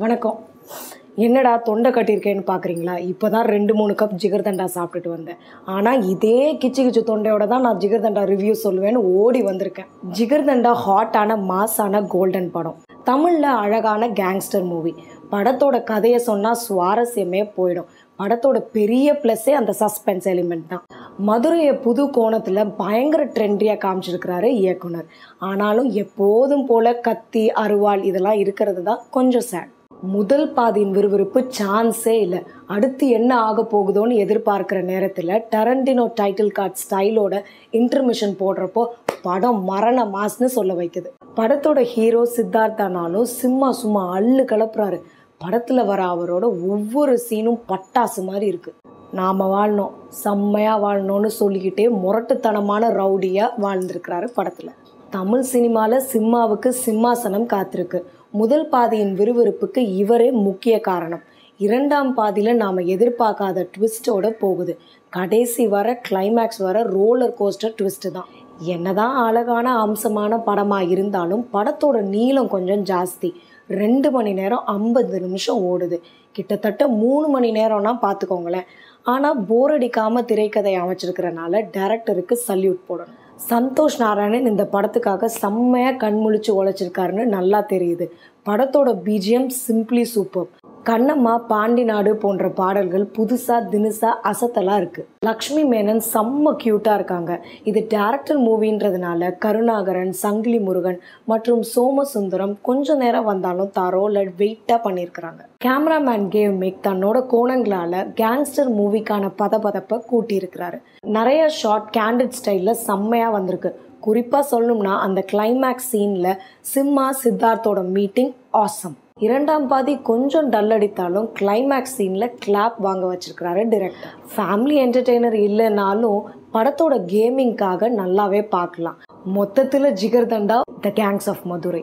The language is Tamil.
வணக்கம். என்னடா தொண்டை கட்டியிருக்கேன்னு பார்க்குறீங்களா இப்போ தான் ரெண்டு மூணு கப் ஜிகர்தண்டா சாப்பிட்டுட்டு வந்தேன். ஆனால் இதே கிச்சு கிச்சு தொண்டையோட தான் நான் ஜிகர்தண்டா ரிவ்யூ சொல்லுவேன்னு ஓடி வந்திருக்கேன். ஜிகர்தண்டா ஹாட்டான மாஸான கோல்டன் படம். தமிழில் அழகான கேங்ஸ்டர் மூவி படத்தோட கதையை சொன்னால் சுவாரஸ்யமே போயிடும். படத்தோட பெரிய ப்ளஸ்ஸே அந்த சஸ்பென்ஸ் எலிமெண்ட் தான். மதுரையை புது கோணத்தில் பயங்கர ட்ரெண்டியாக காமிச்சிருக்கிறாரு இயக்குனர். ஆனாலும் எப்போதும் போல கத்தி அருவாள் இதெல்லாம் இருக்கிறது தான் கொஞ்சம் சேட் முதல் பாதியின் விறுவிறுப்பு சான்ஸே இல்லை. அடுத்து என்ன ஆக போகுதோன்னு எதிர்பார்க்குற நேரத்தில் டரண்டினோ டைட்டில் கார்ட் ஸ்டைலோட இன்டர்மிஷன் போடுறப்போ படம் மரண மாஸ்னு சொல்ல வைக்குது. படத்தோட ஹீரோ சித்தார்த்தானாலும் சிம்மா சும்மா அள்ளு கலப்புறாரு படத்தில் வர அவரோட ஒவ்வொரு சீனும் பட்டாசு மாதிரி இருக்குது நாம் வாழணும் செம்மையாக வாழணும்னு சொல்லிக்கிட்டே முரட்டுத்தனமான ரவுடியாக வாழ்ந்திருக்கிறாரு படத்தில். தமிழ் சினிமாவில் சிம்மாவுக்கு சிம்மாசனம் காத்திருக்கு. முதல் பாதியின் விறுவிறுப்புக்கு இவரே முக்கிய காரணம். இரண்டாம் பாதியில் நாம் எதிர்பார்க்காத ட்விஸ்டோட போகுது. கடைசி வர கிளைமேக்ஸ் வர ரோலர் கோஸ்டர் ட்விஸ்ட்டு தான். என்னதான் அழகான அம்சமான படமாக இருந்தாலும் படத்தோட நீளம் கொஞ்சம் ஜாஸ்தி. ரெண்டு மணி நேரம் ஐம்பது நிமிஷம் ஓடுது. கிட்டத்தட்ட மூணு மணி நேரம்னா பார்த்துக்கோங்களேன் ஆனால் போர் அடிக்காமல் திரைக்கதை அமைச்சிருக்கிறனால டேரக்டருக்கு சல்யூட் போடணும். சந்தோஷ் நாராயணன் இந்த படத்துக்காக செம்மையாக கண்முழிச்சு உழைச்சிருக்காருன்னு நல்லா தெரியுது. படத்தோட BGM simply super Kannamma Pandi Nadu போன்ற பாடல்கள் புதுசாக தினுசா அசத்தலாக இருக்குது லக்ஷ்மி மேனன் செம்ம க்யூட்டாக இருக்காங்க. இது டேரக்டர் மூவின்றதுனால கருணாகரன் சங்கிலி முருகன் மற்றும் சோமசுந்தரம் கொஞ்ச நேரம் வந்தாலும் தரோல வெயிட்டாக பண்ணியிருக்கிறாங்க கேமராமேன் கேவ் மேக் தன்னோட கோணங்களால் கேங்ஸ்டர் மூவிக்கான பதபதப்பை கூட்டியிருக்கிறாரு. நிறைய ஷார்ட் கேண்டிட் ஸ்டைலில் செம்மையாக வந்திருக்கு. குறிப்பாக சொல்லணும்னா அந்த கிளைமேக்ஸ் சீனில் சிம்மா சித்தார்த்தோட மீட்டிங் ஆசம் இரண்டாம் பாதி கொஞ்சம் டல் அடித்தாலும் கிளைமேக்ஸ் சீனில் கிளாப் வாங்க வச்சிருக்கிறாரு டிரெக்டர் ஃபேமிலி என்டர்டெய்னர் இல்லைனாலும் படத்தோட கேமிங்காக நல்லாவே பார்க்கலாம். மொத்தத்தில் Jigarthanda the gangs of Madurai